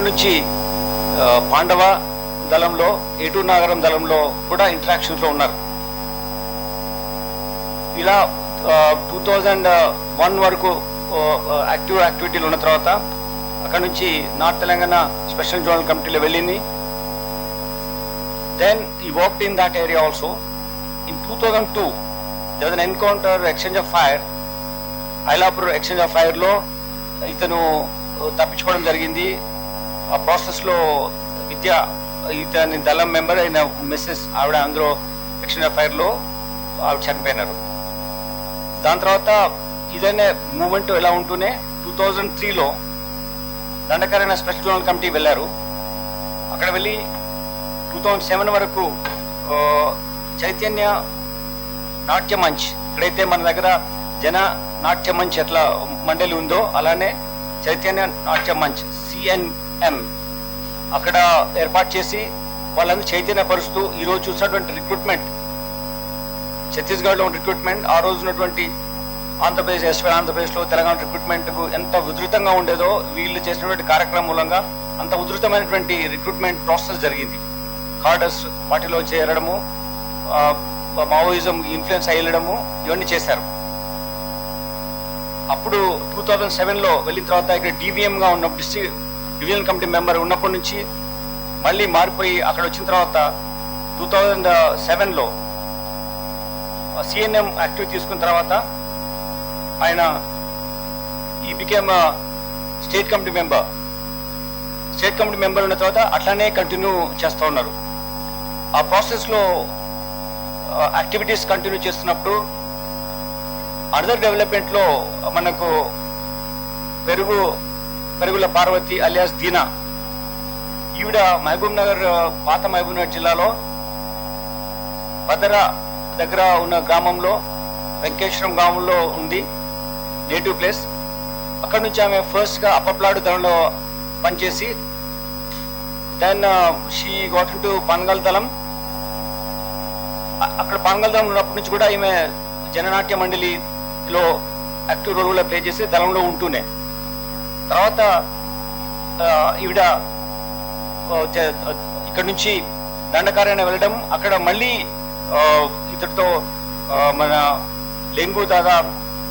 అక్కడి నుంచి పాండవ దళంలో ఎటు నాగరం దళంలో కూడా ఇంటరాక్షన్స్లో ఉన్నారు. ఇలా టూ థౌజండ్ వన్ వరకు యాక్టివ్ యాక్టివిటీలు ఉన్న తర్వాత అక్కడ నుంచి నార్త్ తెలంగాణ స్పెషల్ జోనల్ కమిటీలో వెళ్ళింది. Then he work in that area also in two thousand two there an encounter exchange of fire Ailapur exchange of ఫైర్లో ఇతను తప్పించుకోవడం జరిగింది. ఆ ప్రాసెస్లో విద్య ఇతని దళం మెంబర్ అయిన మిస్సెస్ ఆవిడ అందులో ఎక్షన్ ఆఫ్ ఆవిడ చనిపోయినారు. దాని తర్వాత ఇదనే మూమెంట్ ఎలా ఉంటూనే టూ థౌజండ్ త్రీలో దండకరైన స్పెషల్ జోనల్ కమిటీ వెళ్ళారు. అక్కడ వెళ్ళి టూ థౌజండ్ సెవెన్ వరకు చైతన్య నాట్య మంచ్ ఇక్కడైతే మన దగ్గర జన నాట్య మంచ్ ఎట్లా మండలి ఉందో అలానే చైతన్య నాట్య మంచ్ సిఎన్ ఎం అక్కడ ఏర్పాటు చేసి వాళ్ళని చైతన్యపరుస్తూ ఈ రోజు చూసినటువంటి రిక్రూట్మెంట్ ఛత్తీస్గఢ్లో రిక్రూట్మెంట్ ఆ రోజు ఉన్నటువంటి ఆంధ్రప్రదేశ్ ఎస్వై ఆంధ్రప్రదేశ్లో తెలంగాణ రిక్రూట్మెంట్కు ఎంత ఉధృతంగా ఉండేదో వీళ్ళు చేసినటువంటి కార్యక్రమం మూలంగా అంత ఉధృతమైనటువంటి రిక్రూట్మెంట్ ప్రాసెస్ జరిగింది. కార్డర్స్ వాటిలో చేరడము మావోయిజం ఇన్ఫ్లుయెన్స్ అయ్యడము ఇవన్నీ చేశారు. అప్పుడు టూ థౌజండ్ సెవెన్లో వెళ్ళిన తర్వాత ఇక్కడ డివిఎం గా ఉన్న డిస్ట్రిక్ట్ డివిజన్ కమిటీ మెంబర్ ఉన్నప్పటి నుంచి మళ్ళీ మారిపోయి అక్కడ వచ్చిన తర్వాత టూ థౌజండ్ సెవెన్లో సిఎన్ఎం యాక్టివ్ తీసుకున్న తర్వాత ఆయన he became state committee member state committee member ఉన్న తర్వాత అట్లానే కంటిన్యూ చేస్తూ ఉన్నారు. ఆ ప్రాసెస్లో యాక్టివిటీస్ కంటిన్యూ చేస్తున్నప్పుడు అదర్ డెవలప్మెంట్లో మనకు పెరుగు పెరుగుల పార్వతి అలియాస్ దీనా. ఈవిడ మహబూబ్ నగర్ పాత మహబూబ్ నగర్ జిల్లాలో భద్ర దగ్గర ఉన్న గ్రామంలో వెంకటేశ్వరం గ్రామంలో ఉంది నేటివ్ ప్లేస్. అక్కడ నుంచి ఆమె ఫస్ట్గా అప్పప్లాడు దళంలో పనిచేసి then she got to Panagal దళం అక్కడ పనగల్ దళం ఉన్నప్పటి నుంచి కూడా ఈమె జననాట్య మండలిలో యాక్టివ్ రోల్ కూడా ప్లే చేసి దళంలో ఉంటూనే. తర్వాత ఈవిడ ఇక్కడ నుంచి దండకార్యాన్ని వెళ్ళడం అక్కడ మళ్ళీ ఇతడితో మన లెంగు దాదా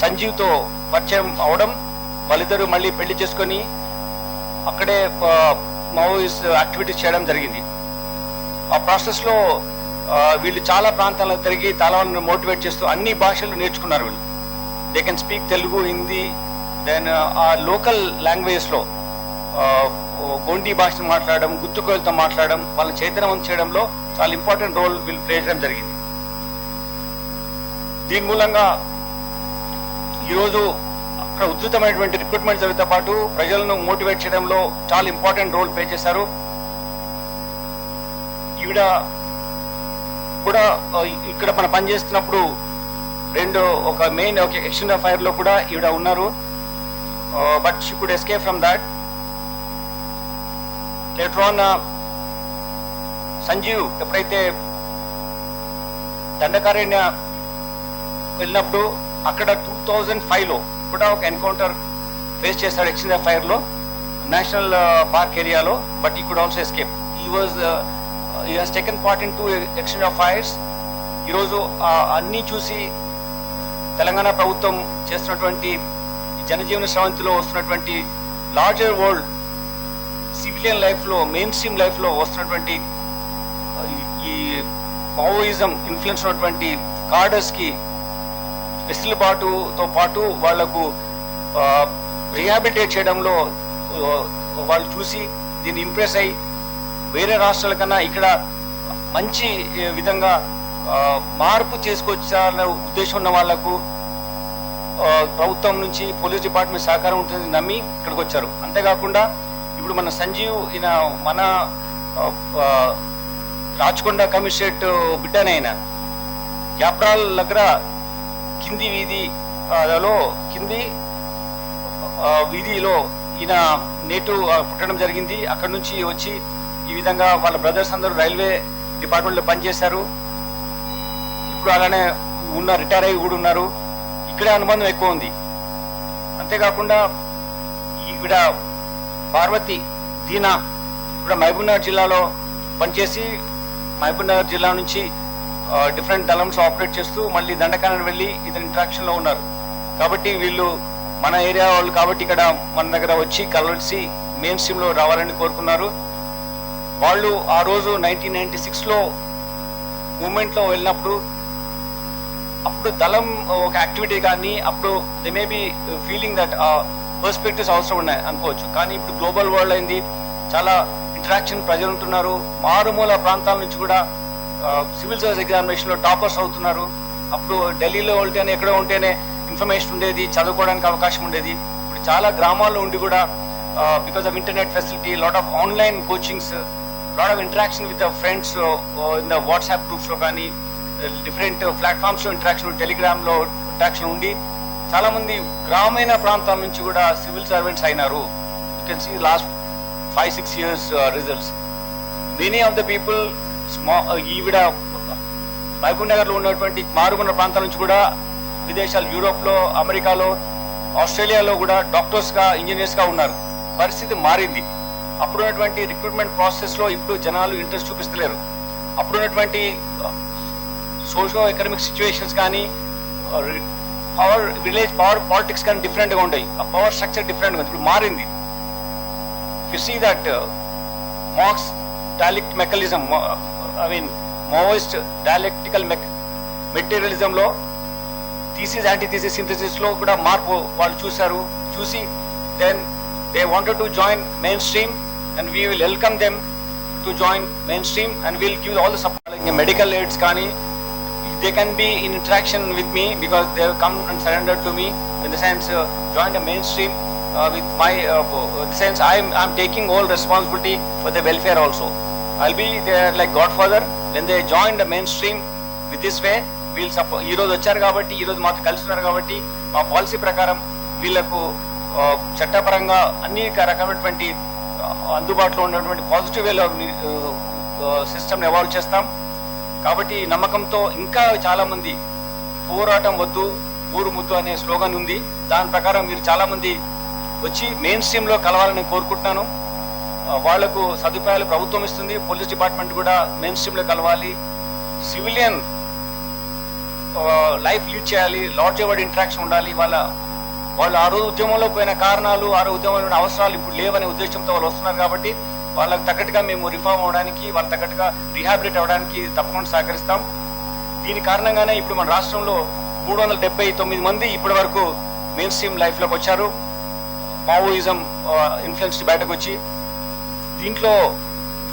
సంజీవ్తో పరిచయం అవడం వాళ్ళిద్దరూ మళ్ళీ పెళ్ళి చేసుకొని అక్కడే మావోయిస్ట్ యాక్టివిటీస్ చేయడం జరిగింది. ఆ ప్రాసెస్లో వీళ్ళు చాలా ప్రాంతాల్లో తిరిగి చాలా మోటివేట్ చేస్తూ అన్ని భాషలు నేర్చుకున్నారు వీళ్ళు. They can speak Telugu Hindi then ఆ లోకల్ లాంగ్వేజ్లో uh, గోండి భాషను మాట్లాడడం గుత్తుకోయలతో మాట్లాడడం వాళ్ళని చైతన్యవంతం చేయడంలో చాలా ఇంపార్టెంట్ రోల్ వీళ్ళు ప్లే చేయడం జరిగింది. దీని మూలంగా ఈరోజు అక్కడ ఉధృతమైనటువంటి రిక్రూట్మెంట్ జరుగుతో పాటు ప్రజలను మోటివేట్ చేయడంలో చాలా ఇంపార్టెంట్ రోల్ ప్లే చేశారు. ఈవిడ కూడా uh, ఇక్కడ మనం పనిచేస్తున్నప్పుడు రెండు ఒక మెయిన్ ఒక ఎక్స్టెండ్ ఆఫ్ ఫైర్లో కూడా ఈవిడ ఉన్నారు. Uh, but she could escape from that later on Sanjeev ఎప్పుడైతే దండకారణ్య వెళ్ళినప్పుడు అక్కడ టూ థౌజండ్ ఫైవ్లో కూడా ఒక ఎన్కౌంటర్ ఫేస్ చేశాడు ఎక్స్చేంజ్ ఫైర్లో నేషనల్ uh, పార్క్ ఏరియాలో but he could also escape he was he has taken part in two exchange of fires ఈరోజు అన్నీ చూసి తెలంగాణ ప్రభుత్వం చేస్తున్నటువంటి జనజీవన స్రవంతిలో వస్తున్నటువంటి లార్జర్ వరల్డ్ సివిలియన్ లైఫ్లో మెయిన్ స్ట్రీమ్ లైఫ్లో వస్తున్నటువంటి ఈ- మావోయిజం ఇన్ఫ్లుయెన్స్ ఉన్నటువంటి కార్డర్స్కి వెసులుబాటుతో పాటు వాళ్ళకు రిహాబిలిటేట్ చేయడంలో వాళ్ళు చూసి దీన్ని ఇంప్రెస్ అయ్యి వేరే రాష్ట్రాల కన్నా ఇక్కడ మంచి విధంగా మార్పు చేసుకొచ్చాలనే ఉద్దేశం ఉన్న వాళ్ళకు ప్రభుత్వం నుంచి పోలీస్ డిపార్ట్మెంట్ సహకారం ఉంటుంది నమ్మి ఇక్కడికి వచ్చారు. అంతేకాకుండా ఇప్పుడు మన సంజీవ్ ఈయన మన రాచకొండ కమిషనరేట్ బిడ్డనే ఆయన. యాప్రాల్ దగ్గర కింది వీధిలో కింది వీధిలో ఈయన నేటు పుట్టడం జరిగింది. అక్కడ నుంచి వచ్చి ఈ విధంగా వాళ్ళ బ్రదర్స్ అందరూ రైల్వే డిపార్ట్మెంట్లో పనిచేశారు. ఇప్పుడు అలానే ఉన్న రిటైర్ అయ్యి కూడా ఉన్నారు. ఇక్కడే అనుబంధం ఎక్కువ ఉంది. అంతేకాకుండా ఈవిడ పార్వతి దీనా ఇక్కడ మహబూబ్నగర్ జిల్లాలో పనిచేసి మహబూబ్నగర్ జిల్లా నుంచి డిఫరెంట్ దళంస్ ఆపరేట్ చేస్తూ మళ్ళీ దండకాలను వెళ్ళి ఇతని ఇంట్రాక్షన్లో ఉన్నారు. కాబట్టి వీళ్ళు మన ఏరియా వాళ్ళు కాబట్టి ఇక్కడ మన దగ్గర వచ్చి కలిసి మెయిన్ స్ట్రీమ్లో రావాలని కోరుకున్నారు. వాళ్ళు ఆ రోజు నైన్టీన్ నైన్టీ సిక్స్లో మూమెంట్లో వెళ్ళినప్పుడు అప్పుడు దళం ఒక యాక్టివిటీ కానీ అప్పుడు they may be feeling that perspectives అవసరం ఉన్నాయి అనుకోవచ్చు. కానీ ఇప్పుడు గ్లోబల్ వరల్డ్ అయింది చాలా ఇంటరాక్షన్ ప్రజలు ఉంటున్నారు. మారుమూల ప్రాంతాల నుంచి కూడా సివిల్ సర్వీస్ ఎగ్జామినేషన్లో టాపర్స్ అవుతున్నారు. అప్పుడు ఢిల్లీలో ఉంటేనే ఎక్కడో ఉంటేనే ఇన్ఫర్మేషన్ ఉండేది చదువుకోవడానికి అవకాశం ఉండేది. ఇప్పుడు చాలా గ్రామాల్లో ఉండి కూడా because of internet facility lot of online coachings lot of interaction with friends in the WhatsApp గ్రూప్స్లో కానీ డిఫరెంట్ ప్లాట్ఫామ్స్లో ఇంటరాక్షన్ టెలిగ్రామ్లో ఇంటరాక్షన్ ఉండి చాలా మంది గ్రామీణ ప్రాంతాల నుంచి కూడా సివిల్ సర్వెంట్స్ అయినారు. You can see last five six years results many of the people స్మా ఈవిడ మహబూబ్ నగర్లో ఉన్నటువంటి మారుమూల ప్రాంతాల నుంచి కూడా విదేశాలు యూరోప్లో అమెరికాలో ఆస్ట్రేలియాలో కూడా డాక్టర్స్గా ఇంజనీర్స్గా ఉన్నారు. పరిస్థితి మారింది. అప్పుడున్నటువంటి రిక్రూట్మెంట్ ప్రాసెస్లో ఇప్పుడు జనాలు ఇంట్రెస్ట్ చూపిస్తలేరు. అప్పుడున్నటువంటి సోషో ఎకనామిక్ సిచ్యువేషన్స్ కానీ పవర్ విలేజ్ పవర్ పాలిటిక్స్ కానీ డిఫరెంట్గా ఉంటాయి ఆ పవర్ స్ట్రక్చర్ డిఫరెంట్గా ఉంది. ఇప్పుడు మారింది. You see that Marx dialect mechanism I mean most dialectical mech మెటీరియలిజంలో thesis anti థీసిస్లో కూడా మార్పు వాళ్ళు చూశారు. చూసి then they wanted to join main stream and we will welcome them to join main stream and will give all the support medical aids కానీ they can be in interaction with me because they have come and surrendered to me in the sense uh, joined the mainstream uh, with my uh, uh, the sense I'm I'm taking all responsibility for the welfare also. I'll be there like Godfather when they join the mainstream with this way వీళ్ళు సపో ఈ రోజు వచ్చారు కాబట్టి ఈ రోజు మాతో కలిసి ఉన్నారు కాబట్టి మా పాలసీ ప్రకారం వీళ్ళకు ఆ, చట్టపరంగా అన్ని రకమైనటువంటి ఆ, అందుబాటులో ఉన్నటువంటి పాజిటివ్ వేలో సిస్టమ్ ఎవాల్వ్ చేస్తాం కాబట్టి ఈ నమ్మకంతో ఇంకా చాలా మంది పోరాటం వద్దు ఊరు ముద్దు అనే స్లోగన్ ఉంది. దాని ప్రకారం మీరు చాలా మంది వచ్చి మెయిన్ స్ట్రీమ్లో కలవాలని కోరుకుంటున్నాను. వాళ్ళకు సదుపాయాలు ప్రభుత్వం ఇస్తుంది. పోలీస్ డిపార్ట్మెంట్ కూడా మెయిన్ స్ట్రీమ్లో కలవాలి. సివిలియన్ లైఫ్ లీడ్ చేయాలి. లాడ్జ్ చేయబడి ఇంటరాక్షన్ ఉండాలి. వాళ్ళ వాళ్ళు ఆ రోజు ఉద్యమంలో పోయిన కారణాలు ఆ రోజు ఉద్యమంలో అవసరాలు ఇప్పుడు లేవనే ఉద్దేశంతో వాళ్ళు వస్తున్నారు కాబట్టి వాళ్ళకి తగ్గట్టుగా మేము రిఫార్మ్ అవడానికి వాళ్ళ తగ్గట్టుగా రీహాబిలిట్ అవ్వడానికి తప్పకుండా సహకరిస్తాం. దీని కారణంగానే ఇప్పుడు మన రాష్ట్రంలో మూడు వందల డెబ్బై తొమ్మిది మంది ఇప్పటి వరకు మెయిన్ స్ట్రీమ్ లైఫ్లోకి వచ్చారు. మావోయిజం ఇన్ఫ్లుయెన్స్ బయటకు వచ్చి. దీంట్లో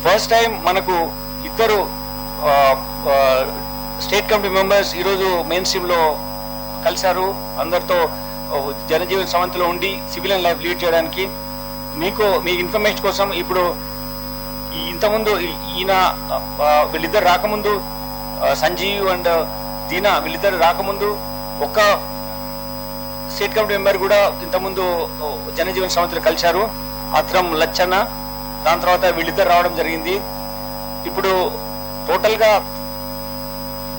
ఫస్ట్ టైం మనకు ఇద్దరు స్టేట్ కమిటీ మెంబర్స్ ఈరోజు మెయిన్ స్ట్రీమ్లో కలిశారు. అందరితో జనజీవన సమంతిలో ఉండి సివిలియన్ లైఫ్ లీడ్ చేయడానికి. మీకు మీ ఇన్ఫర్మేషన్ కోసం ఇప్పుడు ఇంతకుముందు ఈయన వీళ్ళిద్దరు రాకముందు సంజీవ్ అండ్ దీనా వీళ్ళిద్దరు రాకముందు ఒక స్టేట్ కమిటీ మెంబర్ కూడా ఇంతకుముందు ఓ, జనజీవన్ సమంతిలో కలిశారు. అత్రం లచ్చన్న దాని తర్వాత వీళ్ళిద్దరు రావడం జరిగింది. ఇప్పుడు టోటల్గా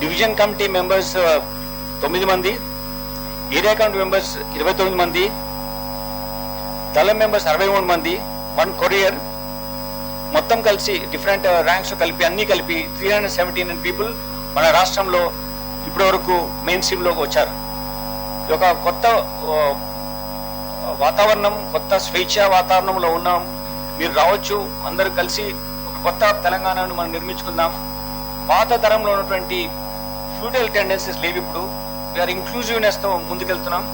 డివిజన్ కమిటీ మెంబర్స్ తొమ్మిది మంది ఏరియా కమిటీ మెంబర్స్ ఇరవై తొమ్మిది మంది దళం మెంబర్స్ అరవై మూడు మంది వన్ కొరియర్ మొత్తం కలిసి డిఫరెంట్ ర్యాంక్స్ uh, కలిపి అన్ని కలిపి త్రీ హండ్రెడ్ సెవెంటీన్ పీపుల్ మన రాష్ట్రంలో ఇప్పటి వరకు మెయిన్ స్ట్రీమ్లోకి వచ్చారు. ఇది ఒక కొత్త వాతావరణం కొత్త స్వేచ్ఛ వాతావరణంలో ఉన్నాం. మీరు రావచ్చు అందరూ కలిసి ఒక కొత్త తెలంగాణను మనం నిర్మించుకుందాం. పాత తరంలో ఉన్నటువంటి ఫ్యూటల్ టెండెన్సీస్ లేవు ఇప్పుడు. వీఆర్ ఇంక్లూజివ్నెస్తో ముందుకెళ్తున్నాం.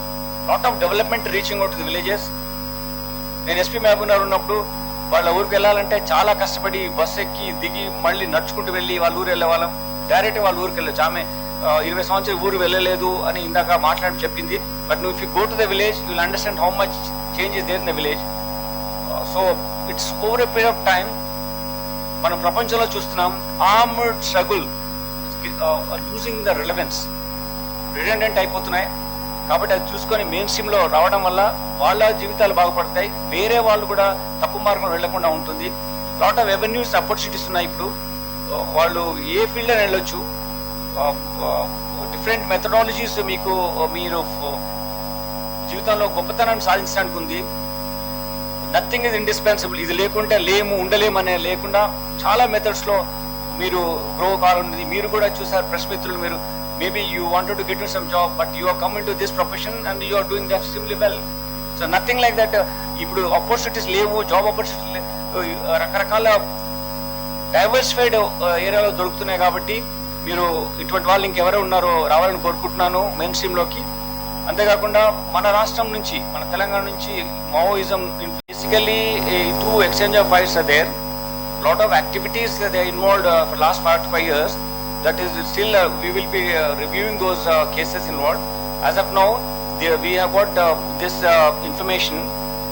Lot of development reaching out the villages నేను ఎస్పీ మహబూబ్నగర్ ఉన్నప్పుడు వాళ్ళ ఊరికి వెళ్ళాలంటే చాలా కష్టపడి బస్సు ఎక్కి దిగి మళ్ళీ నడుచుకుంటూ వెళ్ళి వాళ్ళ ఊరు వెళ్ళేవాళ్ళం డైరెక్ట్ వాళ్ళ ఊరికి వెళ్ళచ్చు. ఆమె ఇరవై సంవత్సరాలు ఊరు వెళ్ళలేదు అని ఇందాక మాట్లాడి చెప్పింది. బట్ నువ్వు if you go to the village you will understand how much changes there in the village so it's over a period of time మనం ప్రపంచంలో చూస్తున్నాం armed struggle losing the relevance redundant అయిపోతున్నాయి. కాబట్టి అది చూసుకొని మెయిన్ స్ట్రీమ్లో రావడం వల్ల వాళ్ళ జీవితాలు బాగుపడతాయి. వేరే వాళ్ళు కూడా తప్పు మార్గం వెళ్ళకుండా ఉంటుంది. లాట్ ఆఫ్ రెవెన్యూస్ ఆపర్చునిటీస్ ఉన్నాయి ఇప్పుడు. వాళ్ళు ఏ ఫీల్డ్ అని వెళ్ళొచ్చు. డిఫరెంట్ మెథడాలజీస్ మీకు మీరు జీవితంలో గొప్పతనాన్ని సాధించడానికి ఉంది. నథింగ్ ఇస్ ఇండిస్పెన్సిబుల్ ఇది లేకుంటే లేము ఉండలేము అనే లేకుండా చాలా మెథడ్స్లో మీరు గ్రో కావాలన్నది మీరు కూడా చూసారు ప్రెస్ మీరు maybe you wanted to get some job but you are coming to this profession and you are doing that simply well so nothing like that ఇప్పుడు ఆపర్చునిటీస్ లేవు జాబ్ ఆపర్చునిటీ uh, రకరకాల diversified uh, ఏరియాలో దొరుకుతున్నాయి కాబట్టి మీరు ఇటువంటి వాళ్ళు ఇంకెవరో ఉన్నారో రావాలని కోరుకుంటున్నాను మెయిన్ స్ట్రీమ్లోకి అంతేకాకుండా మన రాష్ట్రం నుంచి మన తెలంగాణ నుంచి Maoism basically two exchange of fires there lot of activities they they for last forty five years five to five years. That is still uh, we will be uh, reviewing those uh, cases involved. As of now, they, we have got uh, this uh, information.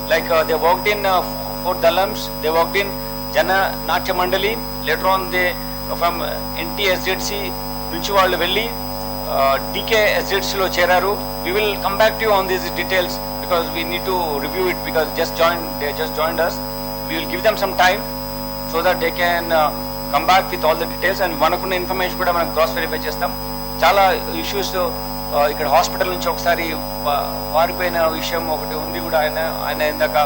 Like uh, they worked in uh, Fort Dalams, they worked in Jana Natya Mandali. Later on, they from NTSZC నుంచి వాళ్ళు వెళ్ళి decay ఎస్జెడ్సీలో చేరారు we will come back to on these details because we need to review it because just join they just join us we will give them some time so that they can Come back with all the details and మనకున్న information కూడా మనం cross verify చేస్తాం. చాలా issues ఇక్కడ hospital నుంచి ఒకసారి వారిపోయిన విషయం ఒకటి ఉంది కూడా ఆయన ఆయన ఇందాక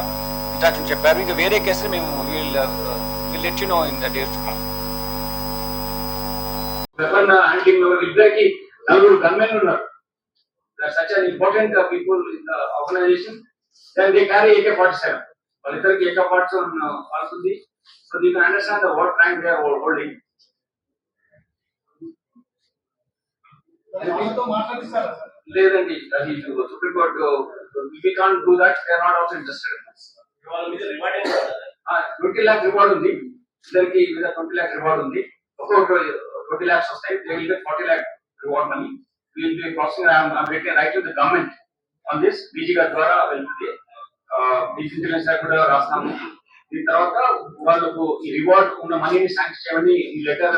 ఇంట్రాక్షన్ చెప్పారు. ఇంకా వేరే కేసులు మేము will will let you know in the days to come ఇద్దరికి నలుగురు ఉన్నారు. Such an important people in the organisation carry AK forty seven వాళ్ళిద్దరికి AK forty seven so they can understand the what rank they are holding లేదండి అది supreme court we can do that they are not also interested twenty lakh reward ఉంది. ఇద్దరికి మీద twenty lakh reward ఉంది. ఒక్కొక్క twenty lakhs వస్తాయి. They will forty lakh reward money will be processing I'm right to the government on this DG గారి ద్వారా వెళ్తుంది DG కూడా రాస్తాము. దీని తర్వాత వాళ్ళకు ఈ రివార్డ్ ఉన్న మనీని శాంక్షన్ చేయమని ఈ letter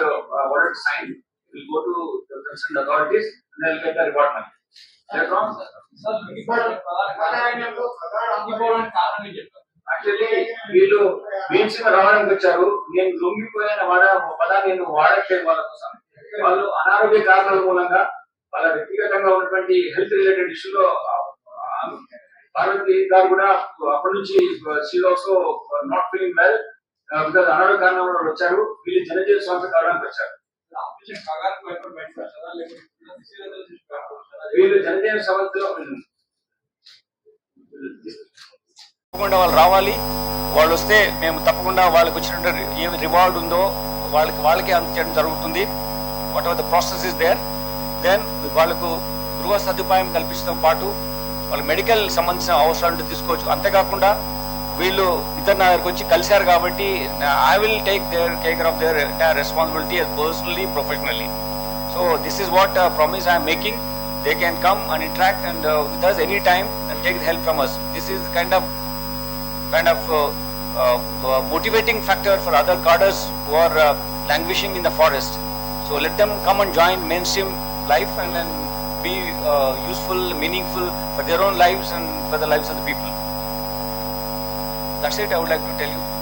word sign will go to concern authorities and will get the reward money actually వీళ్ళు మెయిన్స్ రావడానికి వచ్చారు. నేను లొంగిపోయిన వాడ పదాన్ని నేను వాడట్లేదు వాళ్ళ కోసం. వాళ్ళు అనారోగ్య కారణాల మూలంగా వాళ్ళ వ్యక్తిగతంగా ఉన్నటువంటి హెల్త్ రిలేటెడ్ ఇష్యూలో పార్వతి గారు కూడా అప్పటి నుంచి she also not feeling well because అనారోగ్య కారణం కూడా వచ్చారు. వీళ్ళు జనజీవ సంస్థ కావడానికి వచ్చారు. వీళ్ళు జనజీవ సంస్థలో తప్పకుండా వాళ్ళు రావాలి. వాళ్ళు వస్తే మేము తప్పకుండా వాళ్ళకి వచ్చినటువంటి ఏ రివార్డ్ ఉందో వాళ్ళకి వాళ్ళకే అందించడం జరుగుతుంది. What are the process is there then వాళ్ళకు గృహ సదుపాయం కల్పించడం పాటు వాళ్ళు మెడికల్ సంబంధించిన అవసరాలు తీసుకోవచ్చు. అంతేకాకుండా వీళ్ళు ఇద్దరు నా దగ్గరకు వచ్చి కలిశారు కాబట్టి I will take their care of their entire responsibility personally professionally so this is what promise I'm making they can come and interact and with us any time and take help from us this is kind of kind of motivating factor for other cadres who are languishing in the forest so let the come and join mainstream life and and be uh, useful, meaningful for their own lives and for the lives of the people. That's it I would like to tell you.